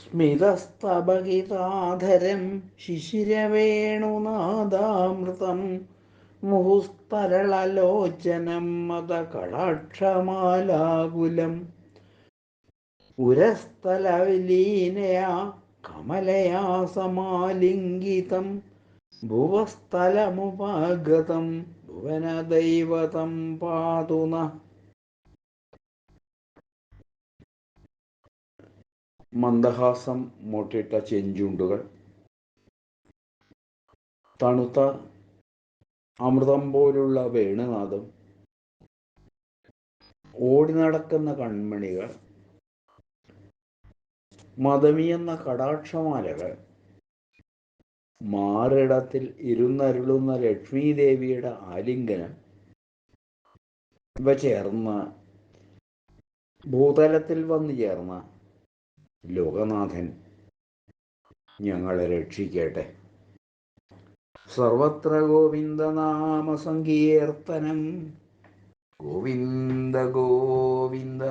സ്മിതസ്തപകിതാധരം ശിശിരവേണുനാദാമൃതം മുഹുസ്തരളലോചനം മതകളക്ഷമാലാകുലം. ഉരസ്ഥലവിലീനയാ കമലയാ സമാലിംഗിതം ഭുവസ്ഥലമുപാഗതം ഭുവനദൈവതം പാതുന മന്ദഹാസം മൂട്ടിട്ട ചെഞ്ചുണ്ടുകൾ. തണുത്ത അമൃതം പോലുള്ള വേണുനാദം ഓടി നടക്കുന്ന കൺമണികൾ. മതമിയെന്ന കടാക്ഷമാലകൾ. മാറിടത്തിൽ ഇരുന്നരുളുന്ന ലക്ഷ്മീദേവിയുടെ ആലിംഗനം. ഇവ ചേർന്ന് ഭൂതലത്തിൽ വന്നു ചേർന്ന ലോകനാഥൻ ഞങ്ങളെ രക്ഷിക്കട്ടെ. സർവത്ര ഗോവിന്ദനാമ സങ്കീർത്തനം ഗോവിന്ദ ഗോവിന്ദ.